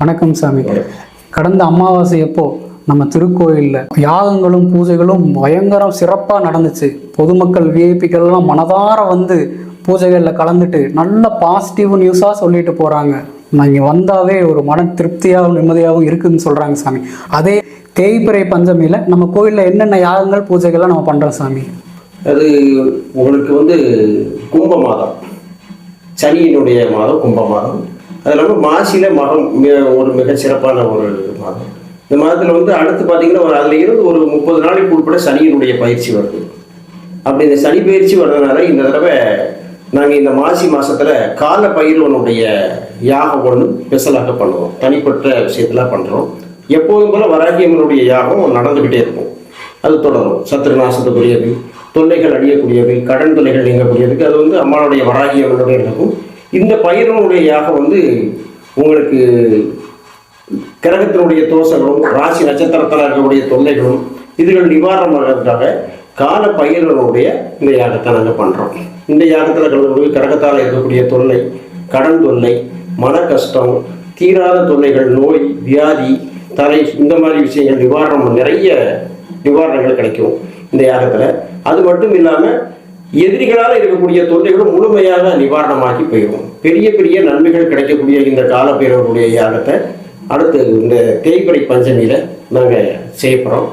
வணக்கம் சாமி. கடந்த அமாவாசை அப்போ நம்ம திருக்கோயிலில் யாகங்களும் பூஜைகளும் பயங்கரம் சிறப்பாக நடந்துச்சு. பொதுமக்கள் விஐபிக்கள்லாம் மனதார வந்து பூஜைகளில் கலந்துட்டு நல்ல பாசிட்டிவ் நியூஸாக சொல்லிட்டு போகிறாங்க நாங்கள் வந்தாவே ஒரு மன திருப்தியாகவும் நிம்மதியாகவும் இருக்குதுன்னு சொல்கிறாங்க சாமி. அதே தேய்பிறை பஞ்சமியில் நம்ம கோயிலில் என்னென்ன யாகங்கள் பூஜைகள்லாம் நம்ம பண்ணுறோம் சாமி? அது உங்களுக்கு வந்து கும்ப மாதம் சனியினுடைய மாதம் கும்ப மாதம் அது இல்லாமல் மாசியில மகம் ஒரு மிக சிறப்பான ஒரு மாதம் இந்த மாதத்தில் வந்து அடுத்து பார்த்தீங்கன்னா ஒரு அதில் இருந்து ஒரு முப்பது நாளைக்கு உட்பட சனியினுடைய பயிற்சி வருது. அப்படி இந்த சனி பயிற்சி வர்றதுனால இந்த தடவை நாங்கள் இந்த மாசி மாதத்தில் கால பயிர்வனுடைய யாகம் ஒன்று ஸ்பெஷலாக பண்ணுவோம். தனிப்பட்ட விஷயத்தெல்லாம் பண்ணுறோம் எப்போதும் போல வராகியம்மனுடைய யாகம் நடந்துக்கிட்டே இருக்கும். அது தொடரும். சத்துரு நாசத்துக்குரியது தொல்லைகள் அழியக்கூடியது கடன் தொல்லைகள் நீங்கக்கூடியதுக்கு அது வந்து அம்மாவுடைய வராகியம்மனுடைய இருக்கும் இந்த பயிரினுடையாக வந்து உங்களுக்கு கிரகத்தினுடைய தோஷங்களும் ராசி நட்சத்திரத்தில் இருக்கக்கூடிய தொல்லைகளும் இதுகள் நிவாரணமாகிறதுக்காக கால பயிர்களுடைய இந்த யாகத்தை நாங்கள் பண்ணுறோம் இந்த யாகத்தில் கலந்து கிரகத்தால் இருக்கக்கூடிய தொல்லை கடன் தொல்லை மன கஷ்டம் தீராத தொல்லைகள் நோய் வியாதி தலை இந்த மாதிரி விஷயங்கள் நிவாரணம் நிறைய நிவாரணங்கள் கிடைக்கும் இந்த யாகத்தில். அது மட்டும் இல்லாமல் எதிரிகளால் இருக்கக்கூடிய தொல்லைகளும் முழுமையாக நிவாரணமாகி போயிடும் பெரிய பெரிய நன்மைகள் கிடைக்கக்கூடிய இந்த காலப்பேரவருடைய யாகத்தை அடுத்து இந்த தேய்பிறை பஞ்சமியில் நாங்கள் செய்யப்படுறோம்